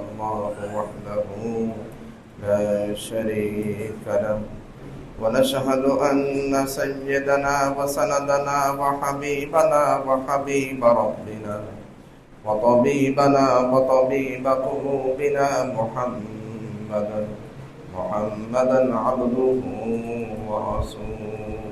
الله وحده لا شريك له. ونشهد أن سيدنا وسندنا وحبيبنا وحبيب ربنا وطبيبنا وطبيب قلوبنا محمدا محمدا عبده ورسوله.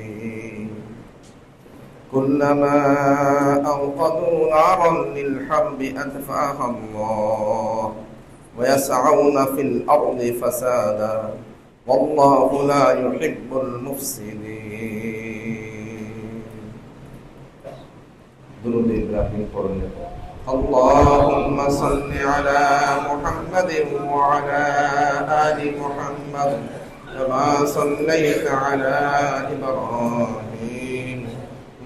كلما أوقدوا نارا للحرب أطفأها الله ويسعون في الأرض فسادا والله لا يحب المفسدين. درود إبراهيم قرن اللهم صل على محمد وعلى آل محمد كما صليت على إبراهيم.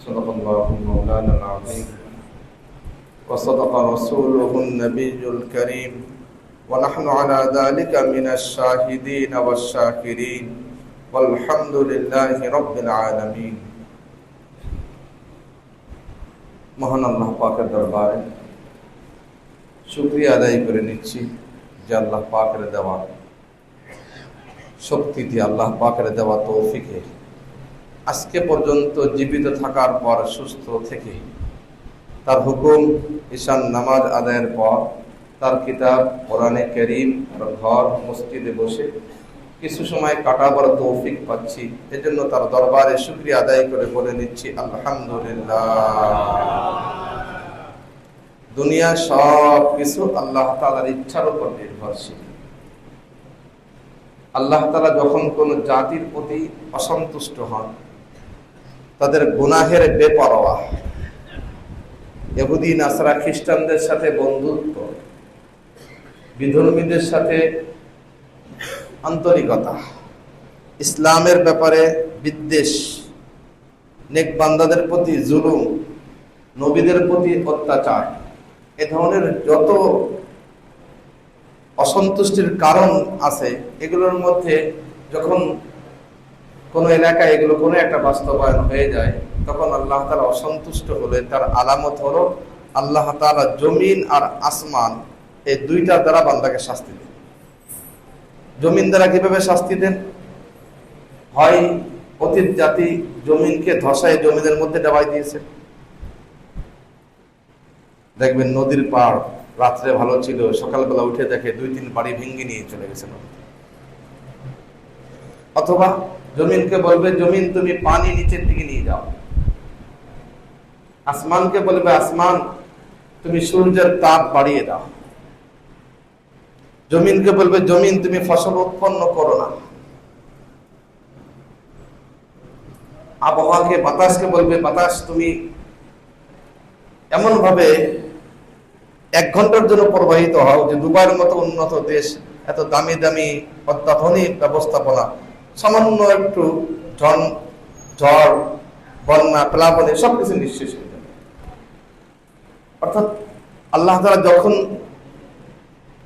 صدق الله مولانا العظيم وصدق رسوله النبي الكريم ونحن على ذلك من الشاهدين والشاكرين والحمد لله رب العالمين মহান আল্লাহ পাকের দরবারে শুক্রিয়া আদায় করে নিচ্ছি যে আল্লাহ পাকের দেওয়া শক্তি দিয়ে আল্লাহ পাকের দেওয়া তৌফিকে আজকে পর্যন্ত জীবিত থাকার পর, সুস্থ থেকে তার হুকুম, ঈশান নামাজ আদায়ের পর, তার কিতাব, কোরআনে করিম ঘর, মসজিদে বসে কিছু সময় কাটাবার তৌফিক পাচ্ছি। এজন্য তার দরবারে শুক্রিয়া আদায় করে বলে নিচ্ছি, আলহামদুলিল্লাহ। দুনিয়া সব কিছু আল্লাহ তালার ইচ্ছার উপর নির্ভরশীল। আল্লাহ তালা যখন কোন জাতির প্রতি অসন্তুষ্ট হন তাদের গুনাহের বেপরোয়া। এহুদি নাসরা খ্রিস্টানদের সাথে বন্ধুত্ব, বিধর্মীদের সাথে আন্তরিকতা, ইসলামের ব্যাপারে বিদ্বেষ, নেক বান্দাদের প্রতি জুলুম, নবীদের প্রতি অত্যাচার, এ ধরনের যত অসন্তুষ্টির কারণ আছে, এগুলোর মধ্যে যখন কোনো এলাকায় এগুলো কোনো একটা বাস্তবায়ন হয়ে যায়, তখন আল্লাহ তালা অসন্তুষ্ট হলে তার আলামত হলো আল্লাহ তালা জমিন আর আসমান এই দুইটা দ্বারা বান্দাকে শাস্তি দেন। জমিন দ্বারা কীভাবে শাস্তি দেন? হয় অতীত জাতি জমিনকে ধসায় জমিনের মধ্যে ডাবাই দিয়েছে। দেখবেন নদীর পাড় রাত্রে ভালো ছিল, সকালবেলা উঠে দেখে দুই তিন বাড়ি ভেঙে নিয়ে চলে গেছে অথবা জমিনকে বলবে, জমিন তুমি পানি নিচের দিকে নিয়ে যাও। আসমানকে বলবে, আসমান, তুমি সূর্যের তাপ বাড়িয়ে দাও। জমিনকে বলবে, জমিন, তুমি ফসল উৎপন্ন করো না। আবহাওয়াকে, বাতাসকে বলবে, বাতাস, তুমি এমন ভাবে এক ঘণ্টার জন্য প্রবাহিত হও যে দুবার মতো উন্নত দেশ, এত দামি দামি অত্যাধুনিক ব্যবস্থাপনা সামান্য একটু ঝড় ঝড় বন্যা, প্লাবনে সবকিছু নিঃশেষ হয়ে যাবে। অর্থাৎ আল্লাহ তালা যখন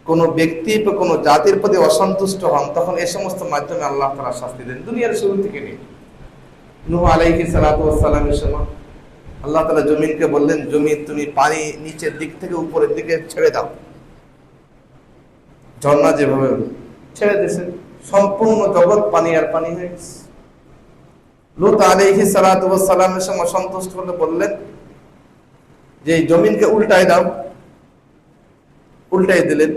কোন ব্যক্তি বা কোন জাতির প্রতি অসন্তুষ্ট হন, তখন এই সমস্ত মাধ্যমে আল্লাহ তারা শাস্তি দেন। দুনিয়ার শুরু থেকে নিয়ে নুহ আলাইহি সালামের সময় আল্লাহ তালা জমিনকে বললেন, জমিন তুমি পানি নিচের দিক থেকে উপরের দিকে ছেড়ে দাও। ঝর্ণা যেভাবে ছেড়ে দিয়েছে সম্পূর্ণ জগৎ পানি আর পানি হয়ে গেছে। লুত আলাইহি সালামের সঙ্গে অসন্তুষ্ট হলে বললেন, যে জমিনকে উল্টায় দাও। উল্টাই দিলেন।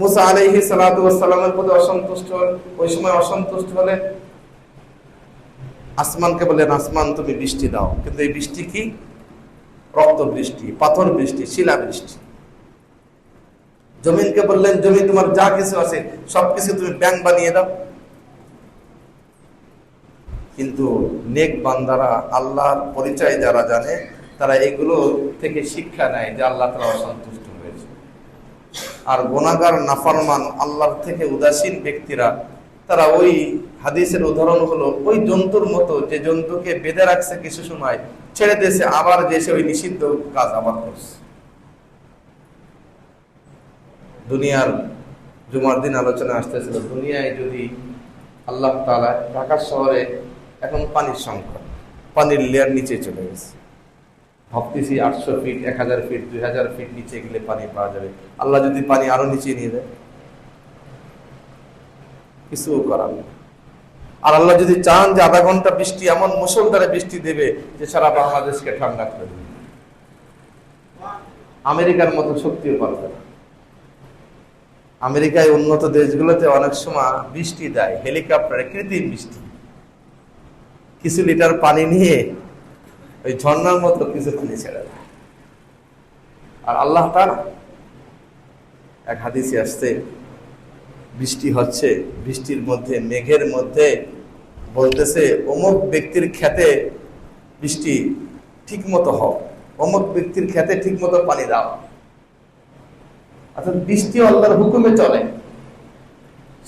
মুসা আলাইহি সালামের প্রতি অসন্তুষ্ট ওই সময় অসন্তুষ্ট হলে আসমানকে বললেন, আসমান, তুমি বৃষ্টি দাও। কিন্তু এই বৃষ্টি কি? রক্ত বৃষ্টি পাথর বৃষ্টি শিলা বৃষ্টি জমিনকে বললেন জমি তোমার যা কিছু আছে, সবকিছু তুমি ব্যাংক বানিয়ে দাও। কিন্তু নেক বান্দারা, আল্লাহর পরিচয় যারা জানে, তারা এগুলো থেকে শিক্ষা নেয় যে আল্লাহ তারা অসন্তুষ্ট হয়েছে। আর গোনাগার, নাফারমান, আল্লাহর থেকে উদাসীন ব্যক্তিরা, তারা ওই হাদিসের উদাহরণ হলো, ওই জন্তুর মতো যে জন্তুকে বেঁধে রাখছে কিছু সময়, ছেড়ে দিয়েছে, আবার দেশে ওই নিষিদ্ধ কাজ আবার করছে। দুনিয়ার জুমার দিন আলোচনা আসতেছিল, দুনিয়ায় যদি আল্লাহ তালা ঢাকা শহরে এখন পানির সংকট, পানির লেয়ার নিচে চলে গেছে। ভাবতেছি আটশো ফিট এক হাজার ফিট দুই হাজার ফিট নিচে গেলে পানি পাওয়া যাবে। আল্লাহ যদি পানি আরও নিচে নিয়ে দেয় কিছু করার নেই। আর আল্লাহ যদি চান যে আধা ঘণ্টা বৃষ্টি, এমন মুসলধারে বৃষ্টি দেবে যে সারা বাংলাদেশকে ঠান্ডা করে দেবে। আমেরিকার মতো শক্তিও পারবে না আমেরিকায় উন্নত দেশগুলোতে অনেক সময় বৃষ্টি দেয়, হেলিকপ্টারে কৃত্রিম বৃষ্টি। কিছু লিটার পানি নিয়ে ওই ঝর্ণার মতো কিছু পানি ছেড়ে দেয়। আর আল্লাহ তার এক হাদিসে আসছে, বৃষ্টি হচ্ছে, বৃষ্টির মধ্যে, মেঘের মধ্যে বলতেছে, অমুক ব্যক্তির খেতে বৃষ্টি ঠিক মতো হোক অমুক ব্যক্তির খেতে ঠিক মতো পানি দাও। অর্থাৎ বৃষ্টি আল্লাহর হুকুমে চলে।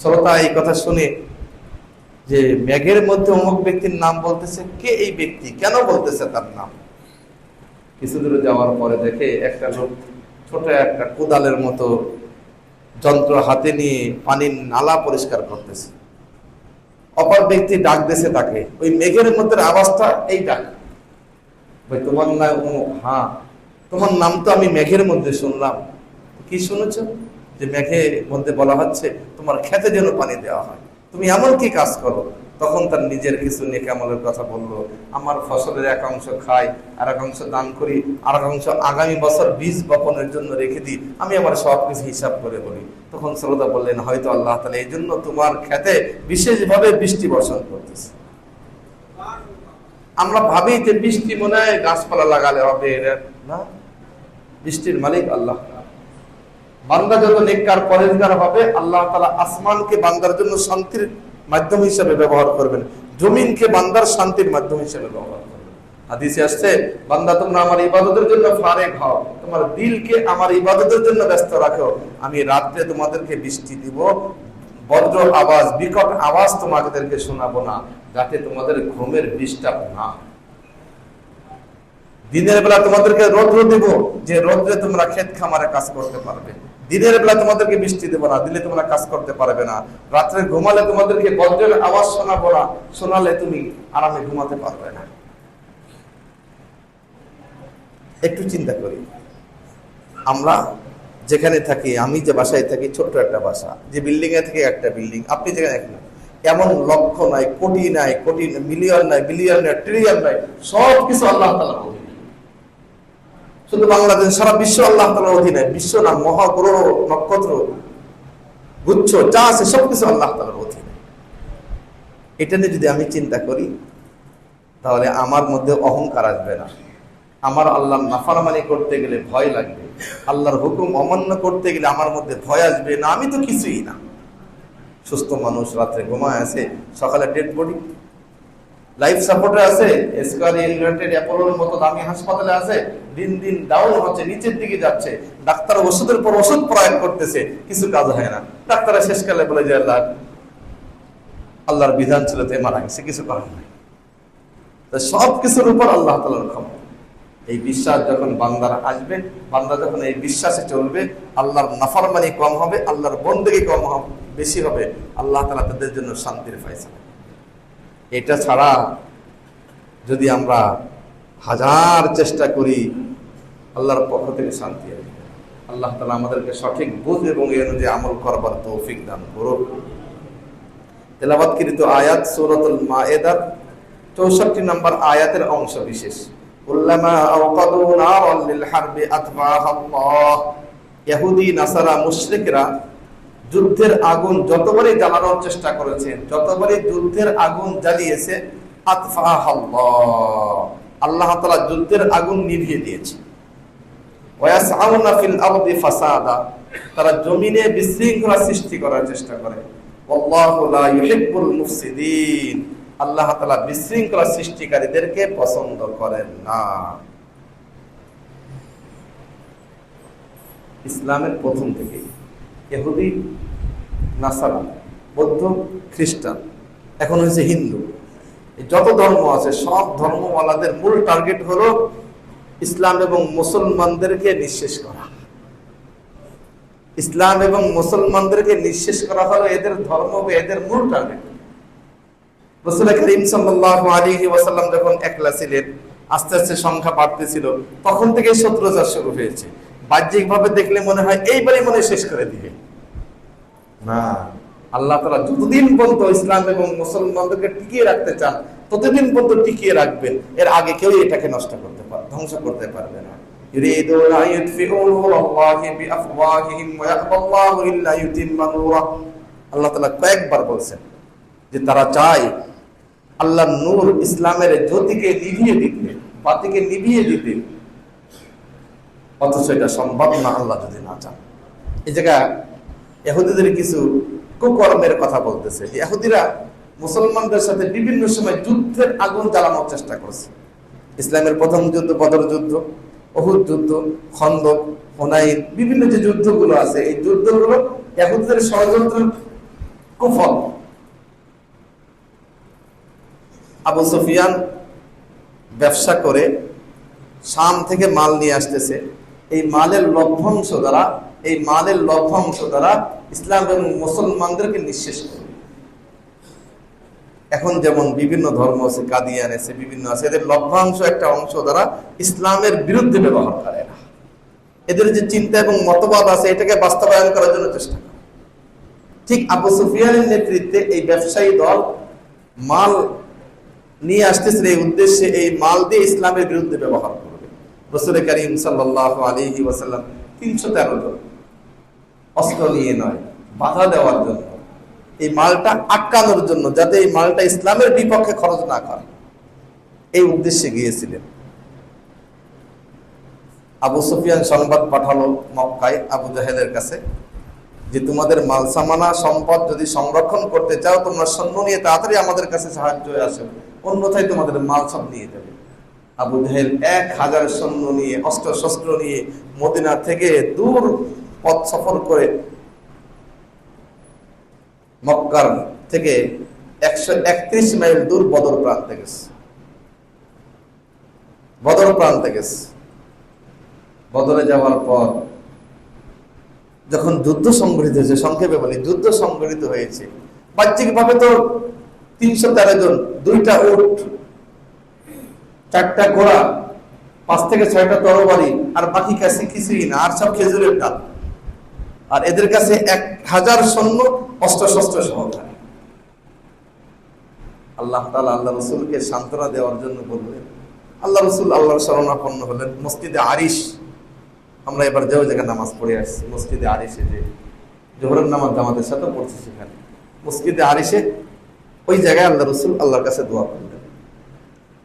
শ্রোতা, এই কথা শুনে যে মেঘের মধ্যে অমুক ব্যক্তির নাম বলতেছে, কে এই ব্যক্তি? কেন বলতেছে তার নাম? কিছু দূরে যাওয়ার পরে দেখে একটা লোক ছোট একটা কোদালের মতো যন্ত্র হাতে নিয়ে পানির নালা পরিষ্কার করতেছে। অপর ব্যক্তি ডাক দিয়েছে তাকে, ওই মেঘের মধ্যে আওয়াজটা এই ডাক। ভাই, তোমার নাম হ্যাঁ তোমার নাম তো আমি মেঘের মধ্যে শুনলাম। কি শুনেছ? যে মেঘে মধ্যে বলা হচ্ছে, তোমার খেতে যেন পানি দেওয়া হয়। তুমি এমন কি কাজ করো? তখন তার নিজের কিছু নেকামলের কথা বলল, আমার ফসলের এক অংশ খাই, আর এক অংশ দান করি, আর এক অংশ আগামী বছর বীজ বপনের জন্য রেখে দিই, আমি আমার সব কিছু হিসাব করে বলি। তখন শ্রোতা বললেন, হয়তো আল্লাহ তালা এই জন্য তোমার খেতে বিশেষভাবে বৃষ্টি বর্ষণ করতেছে। আমরা ভাবি যে বৃষ্টি মনে হয় গাছপালা লাগালে হবে, না? বৃষ্টির মালিক আল্লাহ। বান্দা যত নেককার পরেজগার হবে, আল্লাহ তালা আসমানকে বান্দার জন্য শান্তির মাধ্যম হিসেবে ব্যবহার করবেন। জমিনকে বান্দার শান্তির মাধ্যম হিসেবে ব্যবহার করবেন। হাদিসে আসছে, বান্দা তোমরা আমার ইবাদতের জন্য ফারেক হও, তোমার দিলকে আমার ইবাদতের জন্য ব্যস্ত রাখো। আমি রাত্রে তোমাদেরকে বৃষ্টি দিব, বজ্র আওয়াজ, বিকট আওয়াজ তোমাদেরকে শোনাবো না, যাতে তোমাদের ঘুমের ডিস্টার্ব না দিনের বেলা তোমাদেরকে রৌদ্র দেব, যে রৌদ্রে তোমরা ক্ষেত খামারে কাজ করতে পারবে। দিনের বেলা তোমাদেরকে বৃষ্টি দেবো না, দিলে তোমরা কাজ করতে পারবে না। রাত্রে ঘুমালে তোমাদেরকে বজ্রের আওয়াজ শোনাবো না, শোনালে তুমি আরামে ঘুমাতে পারবে না। একটু চিন্তা করি। আমরা যেখানে থাকি, আমি যে বাসায় থাকি, ছোট্ট একটা বাসা। যে বিল্ডিং এ থেকে একটা বিল্ডিং। আপনি যেখানে দেখেন এমন লক্ষ নাই, কোটি নাই, কোটি মিলিয়ন নাই, বিলিয়ন নাই, ট্রিলিয়ন নাই সব কিছু আল্লাহ তালা শুধু বাংলাদেশ, সারা বিশ্ব আল্লাহ তালার অধীনে, বিশ্ব না মহাগ্রহ নক্ষত্র, গুচ্ছ, যা আছে সবকিছু আল্লাহ তালার অধীনে। এটা নিয়ে যদি আমি চিন্তা করি, তাহলে আমার মধ্যে অহংকার আসবে না। আমার আল্লাহ নাফারমানি করতে গেলে ভয় লাগবে। আল্লাহর হুকুম অমান্য করতে গেলে আমার মধ্যে ভয় আসবে না। আমি তো কিছুই না। সুস্থ মানুষ রাত্রে ঘুমায় আছে, সকালে ডেড বডি লাইফ সাপোর্টে আছে স্কয়ার ইউনাইটেড অ্যাপোলোর মতো দামি হাসপাতালে আছে দিন দিন ডাউন হচ্ছে, নিচের দিকে যাচ্ছে। ডাক্তার ওষুধের পর ওষুধ প্রয়োগ করতেছে, কিছু কাজ হয় না। ডাক্তার শেষকালে বলে যে, আল্লাহ, আল্লাহর বিধান ছিল তে মারা গেছে, কিছু করার নাই। সব কিছুর উপর আল্লাহ তালার ক্ষমতা এই বিশ্বাস যখন বান্দার আসবে, বান্দা যখন এই বিশ্বাসে চলবে, আল্লাহর নাফরমানি কম হবে, আল্লাহর বন্দেগি কম হবে, বেশি হবে, আল্লাহ তালা তাদের জন্য শান্তির ফয়সালা। এটা ছাড়া যদি আমরা হাজার চেষ্টা করি আল্লাহর পক্ষ থেকে শান্তি আসবে আল্লাহ তালা আমাদেরকে সঠিক বুঝ এবং এই অনুযায়ী আমল করবার তৌফিক দান করুক। তেলাবাদকৃত আয়াত সূরাতুল মায়েদার চৌষট্টি নম্বর আয়াতের অংশ বিশেষ। নাসারা যুদ্ধের আগুন যতবারই জ্বালানোর চেষ্টা করেছে যতবারই যুদ্ধের আগুন জ্বালিয়েছে আতফাহ আল্লাহ তাআলা যুদ্ধের আগুন নিভিয়ে দিয়েছে। ফিল আরদি ফাসাদা, তারা জমিনে বিশৃঙ্খলা সৃষ্টি করার চেষ্টা করে। আল্লাহু লা ইউহিব্বুল মুফসিদিন, আল্লাহ তাআলা বিশৃঙ্খলা সৃষ্টিকারীদেরকে পছন্দ করেন না। ইসলামের প্রথম থেকে ইহুদি, নাসারা, বৌদ্ধ, খ্রিস্টান, এখন হয়েছে হিন্দু। যত ধর্ম আছে, সব ধর্মওয়ালাদের মূল টার্গেট হলো ইসলাম এবং মুসলমানদেরকে নিঃশেষ করা। ইসলাম এবং মুসলমানদেরকে নিঃশেষ করা হলো এদের ধর্ম এদের মূল টার্গেট যখন একলা ছিলেন, আস্তে আস্তে সংখ্যা বাড়তেছিল, তখন থেকে শত্রুতা শুরু হয়েছে। বাহ্যিকভাবে দেখলে মনে হয়, এইবারই মনে শেষ করে দিবে। না। আল্লাহ তালা যতদিন পর্যন্ত ইসলাম এবং মুসলমানদেরকে টিকিয়ে রাখতে চান ততদিন পর্যন্ত টিকিয়ে রাখবেন এর আগে কেউ এটাকে নষ্ট করতে পারবে ধ্বংস করতে পারবে না يريدون أن يطفئوا نور الله بأفواههم ويأبى الله إلا يتم نوره আল্লাহ তাআলা কয়েকবার বলছেন যে তারা চায় আল্লাহ নূর ইসলামের জ্যোতিকে নিভিয়ে দিতে বাতিকে নিভিয়ে দিতে অথচ এটা সম্ভব না আল্লাহ যদি না চান এই জায়গা এহুদিদের কিছু কুকর্মের কথা বলতেছে। যে এহুদিরা মুসলমানদের সাথে বিভিন্ন সময় যুদ্ধের আগুন জ্বালানোর চেষ্টা করছে। ইসলামের প্রথম যুদ্ধ, বদর যুদ্ধ অহুদ যুদ্ধ, খন্দক, হোনাইন, বিভিন্ন যে যুদ্ধগুলো আছে, এই যুদ্ধগুলো এহুদিদের ষড়যন্ত্রের কুফল। আবু সুফিয়ান ব্যবসা করে শাম থেকে মাল নিয়ে আসতেছে। এই মালের লভ্যাংশ দ্বারা এই মালের লভ্যাংশ দ্বারা ইসলাম এবং মুসলমানদেরকে নিঃশেষ করবে এখন যেমন বিভিন্ন ধর্ম আছে, কাদিয়ান আছে, বিভিন্ন আছে, এদের লভ্যাংশ একটা অংশ দ্বারা ইসলামের বিরুদ্ধে ব্যবহার করে না। এদের যে চিন্তা এবং মতবাদ আছে, এটাকে বাস্তবায়ন করার জন্য চেষ্টা করে। ঠিক আবু সুফিয়ানের নেতৃত্বে এই ব্যবসায়ী দল মাল নিয়ে আসতেছে, এই উদ্দেশ্যে এই মাল দিয়ে ইসলামের বিরুদ্ধে ব্যবহার করবে। রসুল করিম সাল্লাহ আলহি ওয়াসাল্লাম তিনশো তেরো জন। অস্ত্র নিয়ে নয়, বাধা দেওয়ার জন্য। এই মালটা আটকানোর জন্য, যাতে এই মালটা ইসলামের বিপক্ষে খরচ না করে। এই উদ্দেশ্যে গিয়েছিলেন। আবু সুফিয়ান সংবাদ পাঠালো মক্কায় আবু জাহেদের কাছে যে, তোমাদের মাল সামানা সম্পদ যদি সংরক্ষণ করতে চাও, তোমরা সৈন্য নিয়ে তাড়াতাড়ি আমাদের কাছে সাহায্য আসে। অন্যথায় তোমাদের মাল সব নিয়ে যাবে। আবু জাহেল এক হাজার সৈন্য নিয়ে অস্ত্র শস্ত্র নিয়ে মদিনা থেকে দূর পথ সফর করে মক্কার থেকে একশো একত্রিশ মাইল দূর বদর প্রান্তে গেছে। বদর প্রান্তে গেছে। বদরে যাওয়ার পর যখন যুদ্ধ সংগঠিত হয়েছে, সংক্ষেপে বলি, যুদ্ধ সংগঠিত হয়েছে বাহ্যিক ভাবে তো তিনশো তেরো জন, দুইটা উঠ চারটা ঘোড়া, পাঁচ থেকে ছয়টা তরবারি, আর বাকি কাছে কিছুই না, আর সব খেজুরের ডাল। আর এদের কাছে এক হাজার সৈন্য অস্ত্র শস্ত্র সহকারে আল্লাহ তালা আল্লাহ রসুলকে সান্ত্বনা দেওয়ার জন্য বললেন, আল্লাহ রসুল আল্লাহর শরণাপন্ন হলেন, মসজিদে আরিশ। আমরা এবার যে জায়গায় নামাজ পড়ে আসছি, মসজিদে আরিসে যে জোহরের নামাজ আমাদের সাথে পড়ছি সেখানে। মসজিদে আরিসে ওই জায়গায় আল্লাহ রসুল আল্লাহর কাছে দোয়া করলেন।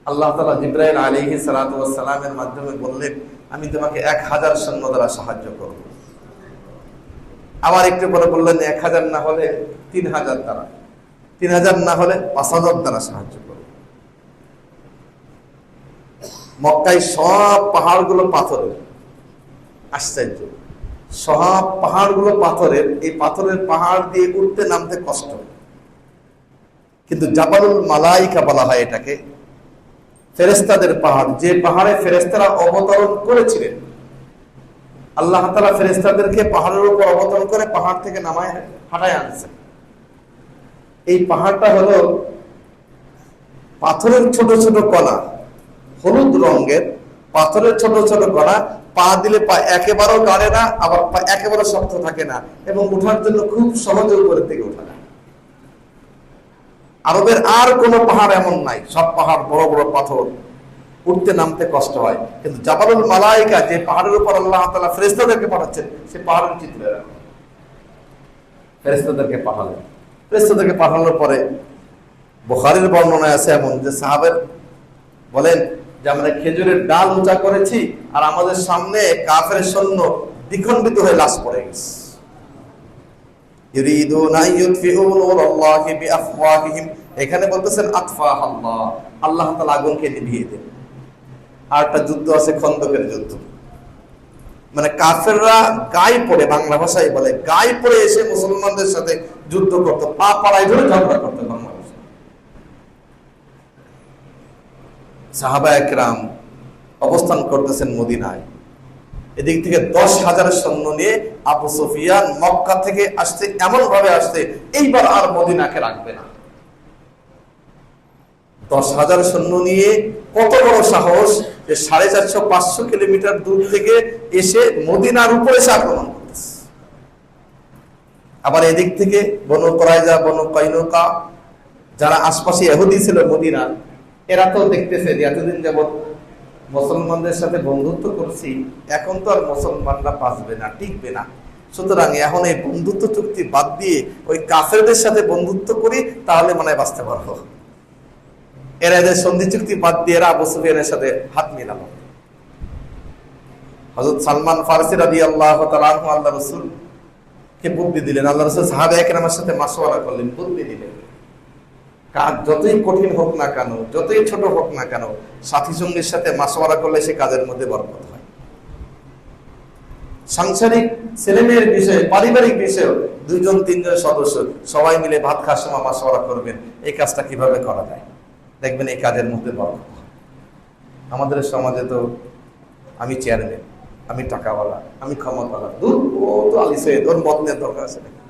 আল্লাহ তালা জিব্রাহিম আলিহি সালামের মাধ্যমে বললেন, আমি তোমাকে এক হাজার সৈন্য দ্বারা সাহায্য করব। আবার একটু পরে বললেন, এক হাজার না হলে তিন হাজার দ্বারা। তিন হাজার না হলে পাঁচ হাজার দ্বারা সাহায্য করব মক্কায় সব পাহাড়গুলো পাথরের। আশ্চর্য। সব পাহাড়গুলো পাথরের। এই পাথরের পাহাড় দিয়ে উঠতে নামতে কষ্ট। কিন্তু জাবালুল মালাইকা বলা হয় এটাকে। ফেরেস্তাদের পাহাড়। যে পাহাড়ে ফেরেস্তারা অবতরণ করেছিলেন আল্লাহ তালা ফেরেস্তাদেরকে পাহাড়ের উপর অবতরণ করে পাহাড় থেকে নামায়, হাঁটায় আনছেন এই পাহাড়টা হলো পাথরের ছোট ছোট কণা, হলুদ রঙের। পাথরের ছোট ছোট কণা, পা দিলে পা একেবারেও গাড়ে না, আবার পা একেবারে শক্ত থাকে না এবং ওঠার জন্য খুব সহজে উপরের দিকে ওঠা যায় আরবের আর কোনো পাহাড় এমন নাই, সব পাহাড় বড় বড় পাথর। উঠতে নামতে কষ্ট হয়। কিন্তু জাবালুল মালাইকা যে পাহাড়ের উপর আল্লাহ তালা ফেরেস্তাদেরকে পাঠাচ্ছেন, সে পাহাড়ের চিত্র এরকম। ফেরেস্তাদেরকে পাঠালেন। ফেরেস্তাদেরকে পাঠানোর পরে বোখারির বর্ণনায় আছে এমন যে সাহাবের বলেন যে, আমরা খেজুরের ডাল উঁচা করেছি আর আমাদের সামনে কাফের সৈন্য দ্বিখণ্ডিত হয়ে লাশ পড়ে গেছে। এখানে বলতেছেন আতফা আল্লাহ আল্লাহ তাআলা আগুনকে নিভিয়ে দেন। আর একটা যুদ্ধ আছে খন্দকের যুদ্ধ। মানে কাফেররা গায়ে পড়ে, বাংলা ভাষায় বলে, গায়ে পড়ে এসে মুসলমানদের সাথে যুদ্ধ করতো, পা পাড়ায় ধরে ঝগড়া করতো বাংলা সাহাবা একরাম অবস্থান করতেছেন মদিনায়। এদিক থেকে দশ হাজার সৈন্য নিয়ে আবু সুফিয়ান মক্কা থেকে আসতে এমন ভাবে আসতে এইবার আর মদিনাকে রাখবে না। দশ হাজার সৈন্য নিয়ে কত বড় সাহস যে সাড়ে চারশো পাঁচশো কিলোমিটার দূর থেকে এসে মদিনার উপরে এসে আক্রমণ করতেছে। আবার এদিক থেকে বনু করাইজা বনু কইনুকা, যারা আশপাশে এহুদি ছিল মদিনা, এরা তো দেখতেছে এতদিন যাবত মুসলমানদের সাথে বন্ধুত্ব করছি, এখন তো আর মুসলমানরা বাঁচবে না, টিকবে না। সুতরাং এখন এই বন্ধুত্ব চুক্তি বাদ দিয়ে ওই কাফেরদের সাথে বন্ধুত্ব করি, তাহলে মনে বাঁচতে পারব। এরা এদের সন্ধি চুক্তি বাদ দিয়ে এরা আবু সুফিয়ানের সাথে হাত মিলালো। হজরত সালমান ফারসি রাদি আল্লাহ আল্লাহ রসুল কে বুদ্ধি দিলেন। আল্লাহ রসুল সাহাবে একরামের সাথে মাসওয়ারা করলেন, বুদ্ধি দিলেন। কাজ যতই কঠিন হোক না কেন, যতই ছোট হোক না কেন, সাথী সঙ্গীর সাথে মাসওয়ারা করলে সে কাজের মধ্যে বরকত হয়। সাংসারিক ছেলেমেয়ের বিষয়ে, পারিবারিক বিষয়ে দুইজন, তিনজন সদস্য সবাই মিলে ভাত খাওয়ার সময় মাসওয়ারা করবেন। এই কাজটা কীভাবে করা যায়? দেখবেন এই কাজের মধ্যে বরকত আমাদের সমাজে তো আমি চেয়ারম্যান আমি টাকাওয়ালা, আমি ক্ষমতাওয়ালা দূর, ও তো আলি সৈয়দ ওর মত নেওয়ার দরকার আছে নাকি?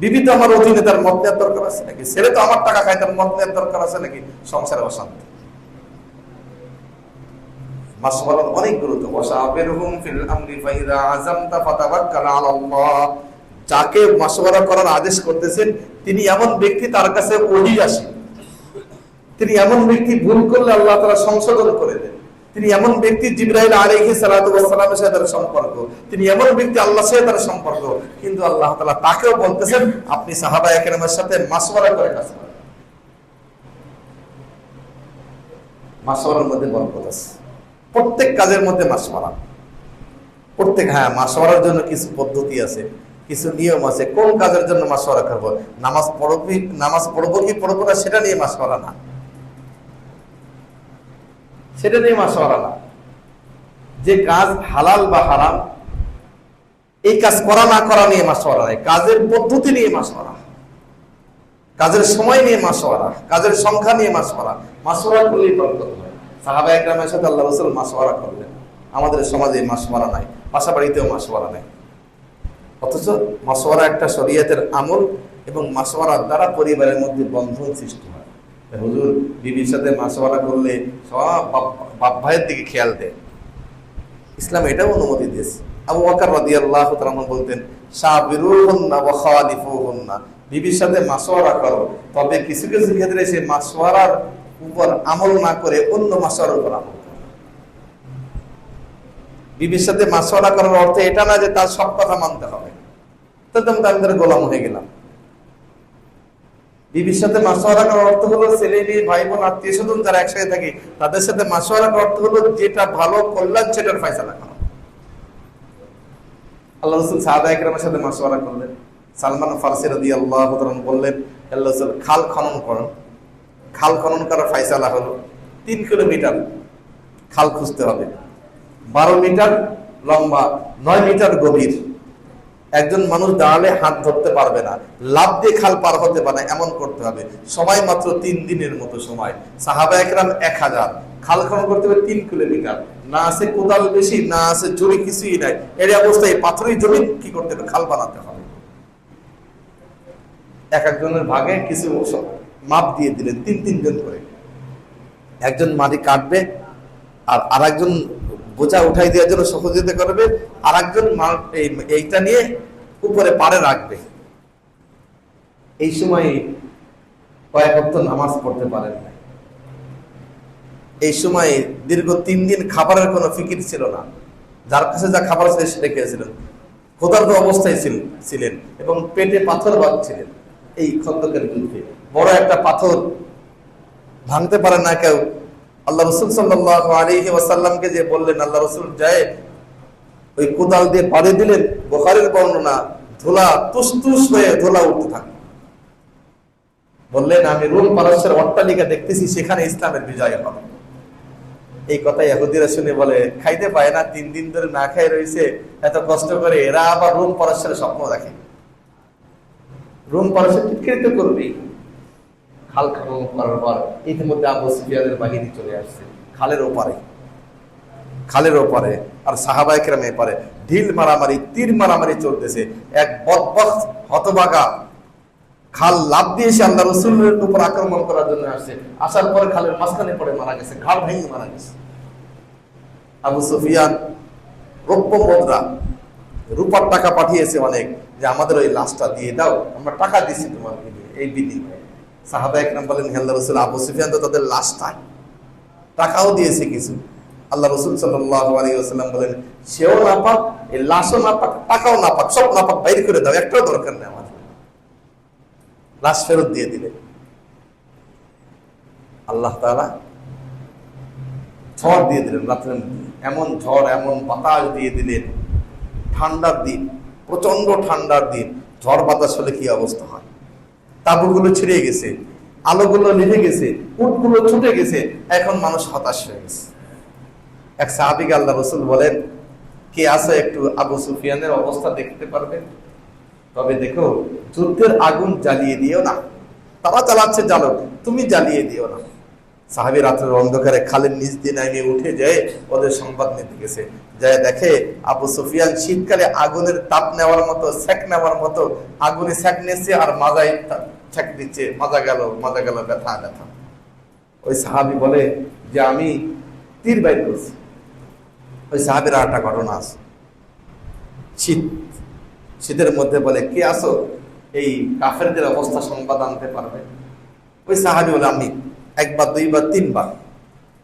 বিবি তো আমার অধীনে তার মত নেওয়ার দরকার আছে নাকি? ছেলে তো আমার টাকা খায়, তার মত নেওয়ার দরকার আছে নাকি? সংসারে অশান্তি। মাসওয়ালার অনেক গুরুত্ব। ওয়াসাবিরহুম ফিল আমরি ফাইদা আযামতা ফাতাওয়াক্কাল আলাল্লাহ। যাকে মাসওয়ারা করার আদেশ করতেছেন, তিনি এমন ব্যক্তি, তার কাছে ওহি আসে। তিনি এমন ব্যক্তি ভুল করলে আল্লাহ তাআলা সংশোধন করে দেন। তিনি এমন ব্যক্তি জিব্রাইল আলাইহিস সালাতু ওয়াস সালামের সাথে তার সম্পর্ক। তিনি এমন ব্যক্তি আল্লাহর সাথে তার সম্পর্ক, কিন্তু আল্লাহ তাআলা তাকেও বলতেছেন, আপনি সাহাবা একরামের সাথে মাসওয়ারা করে কাজ করেন। মাসওয়ারার মধ্যে বরকত আছে। প্রত্যেক কাজের মধ্যে মাসওয়ারা। প্রত্যেক হ্যাঁ মাসওয়ারার জন্য কিছু পদ্ধতি আছে, কিছু নিয়ম আছে, কোন কাজের জন্য মাসওয়ারা করব? নামাজ পড়ব নামাজ পড়ব কি পড়ব না, সেটা নিয়ে মাসওয়ারা না। সেটা নিয়ে মাসওয়ারা না। যে কাজ হালাল বা হারাম, এই কাজ করা না করা নিয়ে মাসওয়ারা নাই। কাজের পদ্ধতি নিয়ে মাসওয়ারা কাজের সময় নিয়ে মাসওয়ারা কাজের সংখ্যা নিয়ে মাসওয়ারা মাসওয়ারা করলেই বরকত হয়। সাহাবা একরামের সাথে আল্লাহ রসুল মাসওয়ারা করলেন। আমাদের সমাজে মাসওয়ারা নাই। বাসা বাড়িতেও মাসওয়ারা নাই। অথচ মাসওয়ারা একটা শরীয়তের আমল এবং মাসওয়ারার দ্বারা পরিবারের মধ্যে বন্ধন সৃষ্টি হয়। হুজুর, বিবির সাথে মাসওয়ারা করলে সব বাপ- ভাইয়ের দিকে খেয়াল দেয়। ইসলাম এটাও অনুমতি দিয়েছে। আবু বকর রাদিয়াল্লাহু তাআলা বলতেন, সাবিরুহুন্না ওয়া খালিফুহুন্না। বিবির সাথে মাসওয়ারা করো, তবে কিছু কিছু ক্ষেত্রে সে মাসওয়ারার উপর আমল না করে অন্য মাসওয়ারার উপর আমল বিবির সাথে মাসওয়ারা করার অর্থ এটা না যে তার সব কথা মানতে হবে। তো আমি গোলাম হয়ে গেলাম। বিবির সাথে মাসওয়ারা করার অর্থ হলো ছেলে, মেয়ে, ভাই বোন, আত্মীয় স্বজন যারা একসাথে থাকে, তাদের সাথে মাসওয়ারা করার অর্থ হলো যেটা ভালো কল্যাণ সেটার ফয়সালা করা। আল্লাহ রসুল সাহাবা একরামের সাথে মাসওয়ারা করলেন। সালমান ফারসি রাদি আল্লাহ বললেন আল্লাহ রসুল, খাল খনন করুন খাল খনন করার ফয়সালা হলো তিন কিলোমিটার খাল খুঁজতে হবে। বারো মিটার লম্বা, নয় মিটার গভীর। একজন মানুষ দাঁড়ালে হাত ধরতে পারবে না লাভ দিয়ে খাল পার হতে পারে, এমন করতে হবে। সময় মাত্র তিন দিনের মতো সময়। সাহাবা একরাম এক হাজার। খাল খনন করতে হবে তিন কিলোমিটার। না আছে কোদাল বেশি, না আছে জমি, কিছুই নাই। এর অবস্থায় পাথরের জমি কি করতে হবে? খাল বানাতে হবে। এক একজনের ভাগে কিছু মাপ দিয়ে দিলেন, তিন তিনজন করে। একজন মাটি কাটবে আর আরেকজন বোঝা উঠাই দেওয়ার জন্য সহযোগিতা করবে আর একজন এইটা নিয়ে উপরে পারে রাখবে। এই সময় কয়েক অর্থ নামাজ পড়তে পারেন না এই সময় দীর্ঘ তিন দিন খাবারের কোনো ফিকির ছিল না। যার কাছে যা খাবার ছিল সেটা খেয়েছিলেন। ক্ষুধার্ত অবস্থায় ছিল- ছিলেন এবং পেটে পাথর বাঁধছিলেন। এই খন্দকের যুদ্ধে বড় একটা পাথর ভাঙতে পারে না কেউ আল্লাহ রসুল সাল্লাহ আলী ওয়াসাল্লামকে যে বললেন, আল্লাহ রসুল যায়, ওই কোদাল দিয়ে পাড়ে দিলেন, বোখারের বর্ণনা, ধুলা তুস হয়ে ধুলা উঠতে থাকে। বললেন, আমি রোম পারস্যের অট্টালিকা দেখতেছি, সেখানে ইসলামের বিজয় হবে। এই কথা ইহুদিরা শুনে বলে, খাইতে পায় না, তিন দিন ধরে না খাই রয়েছে, এত কষ্ট করে এরা আবার রুম পারস্যের স্বপ্ন দেখে। রুম পারস্য চিৎকৃত করবে। খাল খনন করার পর ইতিমধ্যে আবু সুফিয়ানের বাহিনী চলে আসছে। খালের ওপারে। খালের ওপারে। আর সাহাবাইকেরাম এপারে ঢিল মারামারি, তীর মারামারি চলতেছে। এক বদবক হতবাগা খাল লাভ দিয়ে এসে আল্লাহ রসুলের উপর আক্রমণ করার জন্য আসছে। আসার পরে খালের মাঝখানে পড়ে মারা গেছে, ঘাড় ভেঙে মারা গেছে। আবু সুফিয়ান রৌপ্য মুদ্রা, রূপার টাকা পাঠিয়েছে অনেক যে, আমাদের ওই লাশটা দিয়ে দাও, আমরা টাকা দিছি তোমার এই বিনিময়ে সাহাবা একরাম বলেন হেল্লা রসুল, আবু সুফিয়ান তো তাদের লাশটাই টাকাও দিয়েছে কিছু। আল্লাহ রসুল সাল্লাম বলেন, সেও না পাক এই লাশও না পাক টাকাও না পাক সব না পাক বাইরে করে দাও, একটাও দরকার নেই আমার। লাশ ফেরত দিয়ে দিলেন আল্লাহ তাআলা ঝড় দিয়ে দিলেন মধ্যে। এমন ঝড়, এমন বাতাস দিয়ে দিলেন। ঠান্ডার দিন প্রচণ্ড ঠান্ডার দিন। ঝড় বাতাস হলে কি অবস্থা হয়? তাবুগুলো ছিঁড়ে গেছে, আলোগুলো নিভে গেছে, উটগুলো ছুটে গেছে, এখন মানুষ হতাশ হয়ে গেছে। এক সাহাবিক আল্লাহ রসুল বলেন, কে আছে একটু আবু সুফিয়ানের অবস্থা দেখতে পারবে? তবে দেখো, যুদ্ধের আগুন জ্বালিয়ে দিও না। তারা চালাচ্ছে জ্বালক, তুমি জ্বালিয়ে দিও না। সাহাবি রাত্রের অন্ধকারে খালের নিচ দিয়ে নামিয়ে উঠে যায়, ওদের সংবাদ নিতে গেছে। যায় দেখে আবু সুফিয়ান শীতকালে আগুনের তাপ নেওয়ার মতো, সেক নেওয়ার মতো, আগুনে সেক নিয়েছে আর মাজায় সেক দিচ্ছে, মাজা গেল মাজা গেল, ব্যথা ব্যথা। ওই সাহাবি বলে যে, আমি তীর বাইর করছি। ওই সাহাবির একটা ঘটনা আছে। শীত, শীতের মধ্যে বলে, কে আসো এই কাফেরদের অবস্থা সংবাদ আনতে পারবে? ওই সাহাবি বলে, আমি একবার, দুইবার, তিনবার।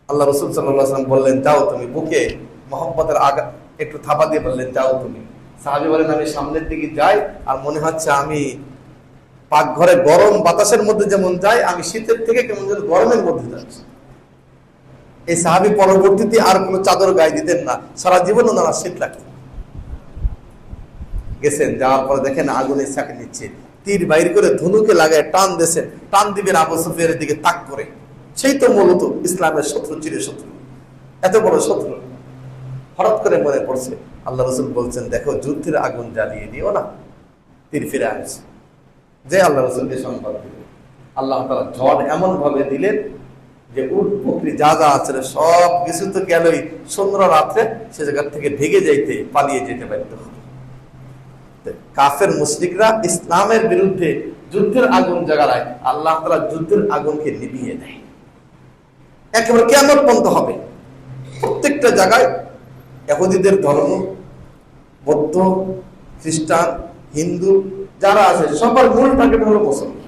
আল্লাহ রসুল সাল্লাম বললেন, যাও তুমি বুকে মোহাম্মতের আগা একটু থাপা দিয়ে বললেন, যাও তুমি। সাহাবি বলেন, আমি সামনের দিকে যাই আর মনে হচ্ছে আমি পাকঘরে গরম বাতাসের মধ্যে যেমন যাই, আমি শীতের থেকে কেমন যেন গরমের মধ্যে যাচ্ছি। এই সাহাবি পরবর্তীতে আর কোনো চাদর গায়ে দিতেন না। সারা জীবন ওনারা শীত লাগতো গেছেন, যাওয়ার পরে দেখেন আগুনের চাকে নিচ্ছে। তীর বাইর করে ধনুকে লাগায় টান দেশে টান দিবেন আবু সুফিয়ানের দিকে তাক করে। সেই তো মূলত ইসলামের শত্রু চিরে শত্রু। এত বড় শত্রু। হঠাৎ করে মনে পড়ছে, আল্লাহ রসুল বলছেন, দেখো, যুদ্ধের আগুন জ্বালিয়ে দিও না, তীর ফিরে আসছে যে আল্লাহ রসুলকে সংবাদ দিলেন। আল্লাহ তালা ঝড় এমন ভাবে দিলেন যে উট বকরি যা যা আছে সব কিছু তো গেলই। সুন্দর রাত্রে সে জায়গা থেকে ভেগে যাইতে, পালিয়ে যেতে হবে কাফের মুসলিকরা ইসলামের বিরুদ্ধে যুদ্ধের আগুন জাগালায় আল্লাহ তালা যুদ্ধের আগুনকে নিভিয়ে দেয়। একেবারে কেমন পর্যন্ত হবে। প্রত্যেকটা জায়গায় এহুদিদের ধর্ম, বৌদ্ধ, খ্রিস্টান, হিন্দু, যারা আছে, সবার মূল টার্গেট হলো মুসলমান।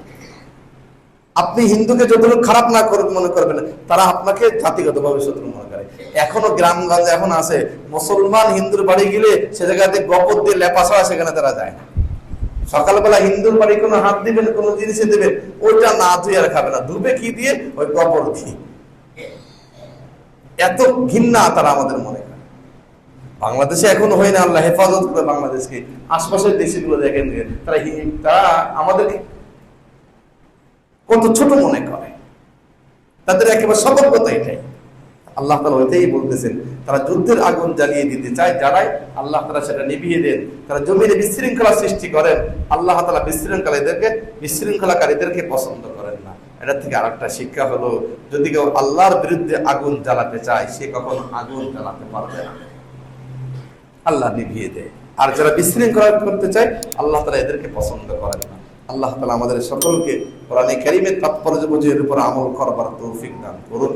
আপনি হিন্দুকে যতটুকু খারাপ না মনে করবেন, তারা আপনাকে জাতিগতভাবে শত্রু মনে এখনও গ্রামগঞ্জে এখন আছে। মুসলমান হিন্দুর বাড়ি গেলে সে জায়গাতে গপর দিয়ে লেপা ছাড়া সেখানে তারা যায় সকালবেলা হিন্দুর বাড়ি কোনো হাত দিবেন, কোনো জিনিসে দেবেন, ওইটা না ধুয়ে আর খাবে না। ধুবে কি দিয়ে? ওই গপর দিয়ে। এত ঘৃণা তারা আমাদের মনে বাংলাদেশে এখনও হয় না আল্লাহ হেফাজত করে বাংলাদেশকে। আশপাশের দেশগুলো দেখেন তারা তারা আমাদেরকে কত ছোট মনে করে। তাদের একেবারে সতর্কতা এটাই। আল্লাহ তালা ওইটাই বলতেছেন, তারা যুদ্ধের আগুন জ্বালিয়ে দিতে চায়, যারাই আল্লাহ তালা সেটা নিভিয়ে দেন, তারা জমিনে বিশৃঙ্খলা সৃষ্টি করেন, আল্লাহ তালা বিশৃঙ্খলাদেরকে বিশৃঙ্খলাকারীদেরকে পছন্দ করেন না। এটা থেকে আরেকটা শিক্ষা হলো, যদি কেউ আল্লাহর বিরুদ্ধে আগুন জ্বালাতে চায়, সে কখনো আগুন জ্বালাতে পারবে না। আল্লাহ নিভিয়ে দেয়। আর যারা বিশৃঙ্খলা করতে চায়, আল্লাহ তালা এদেরকে পছন্দ করেন না। আল্লাহ তালা আমাদের সকলকে কোরআনে কারিমের তাৎপর্য বুঝে এর উপর আমল করবার তৌফিক দান করুন।